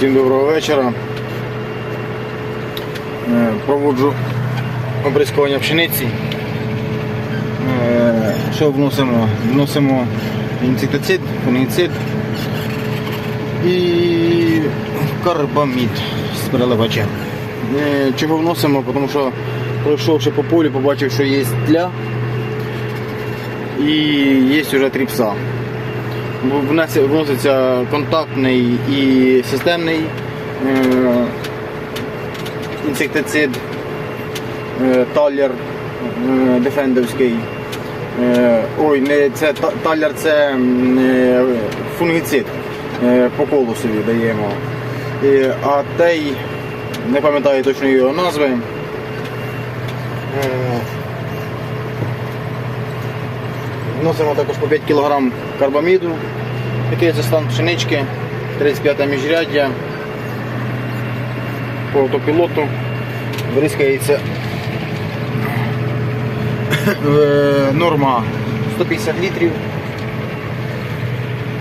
Всім доброго вечора. Е, Проводжу оприскування пшениці. Е, Що вносимо? Вносимо інсектицид, фунгіцид і карбамід з переливачем. Е, Чого вносимо? Тому що пройшовши по полю, побачив, що є тля і є вже тріпса. Вноситься контактний і системний е, інсектицид, е, талер е, дефендовський. Е, ой, не це та- талер, це фунгіцид. По колосові даємо. А той, не пам'ятаю точно його назви. Е, Вносимо також по 5 кг карбаміду. Який це стан пшенички, 35 міжряддя. По автопілоту бризкається Е, норма 150 літрів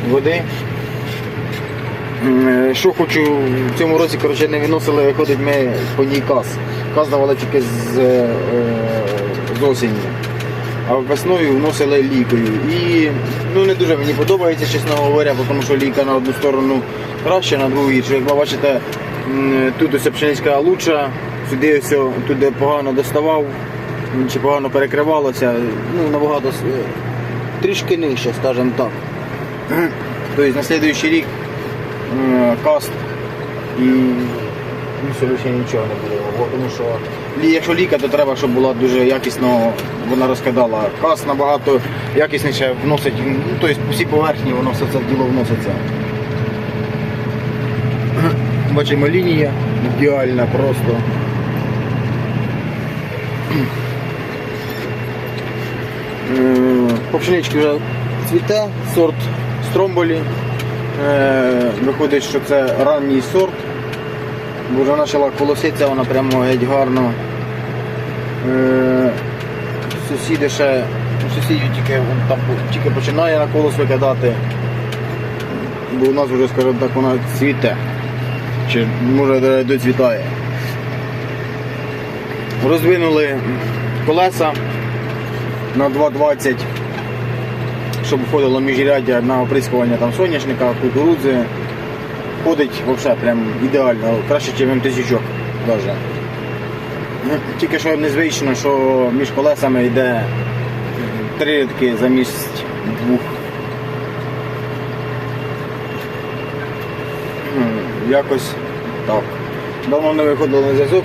води. Що хочу в цьому році коротше, не виносили, виходить ми по ній каз. Каз давали тільки з, е, з осені а весною вносили лікою. І ну, не дуже мені подобається, чесно говоря, тому що ліка на одну сторону краще, на другу гірше. Як ви бачите, тут ось пшеничка лучша, сюди ось туди погано доставав, чи погано перекривалося, ну набагато е, трішки нижче, скажімо так. Тобто на слідуючий рік каст і більше нічого не буде. Тому що якщо ліка, то треба, щоб була дуже якісно, вона розкидала. Кас набагато якісніше вносить, ну, тобто по всій поверхні воно все це діло вноситься. Бачимо лінія ідеальна просто. Е, По пшеничці вже цвіте, сорт стромболі. Е, Виходить, що це ранній сорт. Вже почала колоситися, вона прямо геть гарно. Е, Сусіди ще, сусідів тільки, там тільки починає на колос викидати. Бо у нас вже, скажімо так, вона цвіте. Чи може доцвітає. Розвинули колеса на 2,20, щоб входило міжряддя на оприскування там соняшника, кукурудзи. Ходить взагалі прям ідеально, краще, ніж. Ну, Тільки що незвично, що між колесами йде три рядки замість двох. Якось так. Давно не виходило на зв'язок,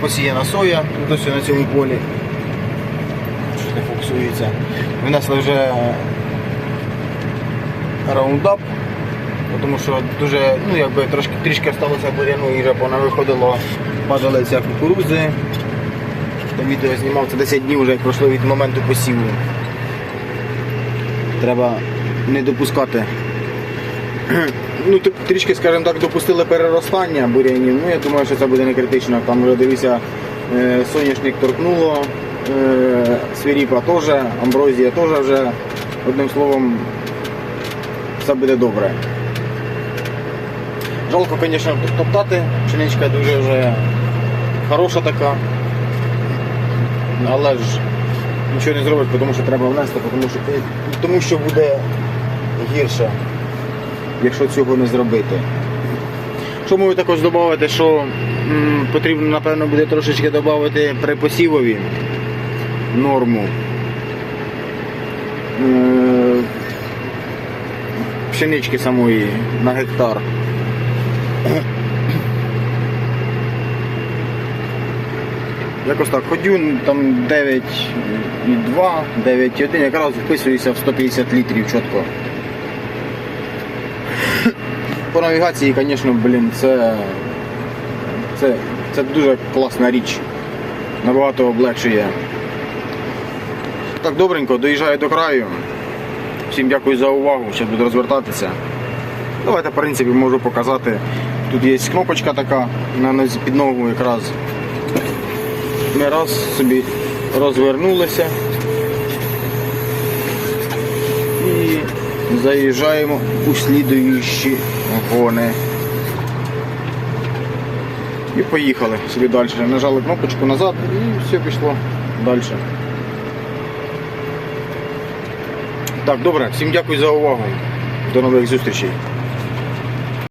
посіяна соя, досі на цьому полі. Щось не фокусується. Винесли вже раундап, тому що дуже, ну якби трошки трішки сталося буряну і вже вона виходило, падали ця кукурудзи. Там відео знімав, це 10 днів вже як пройшло від моменту посіву. Треба не допускати. Ну, трішки, скажімо так, допустили переростання бурянів. Ну, я думаю, що це буде не критично. Там вже дивіться, е, соняшник торкнуло, е, свиріпа теж, амброзія теж вже. Одним словом, все буде добре. Жалко, звісно, топтати. Пшеничка дуже вже хороша така. Але ж нічого не зробиш, тому що треба внести, тому що, тому що буде гірше, якщо цього не зробити. Що можу також додати, що м, потрібно, напевно, буде трошечки додати при посівові норму. Пшенички самої на гектар. Якось так ходю, там 9,2, 9,1, якраз вписуюся в 150 літрів чітко. По навігації, звісно, блін, це, це, це дуже класна річ. Набагато облегшує. Так, добренько, доїжджаю до краю. Всім дякую за увагу, зараз буду розвертатися. Давайте, в принципі, можу показати. Тут є кнопочка така на нозі під ногу якраз. Ми раз собі розвернулися і заїжджаємо у слідуючі гони. І поїхали собі далі. Нажали кнопочку назад і все пішло далі. Так, добре, всім дякую за увагу. До нових зустрічей.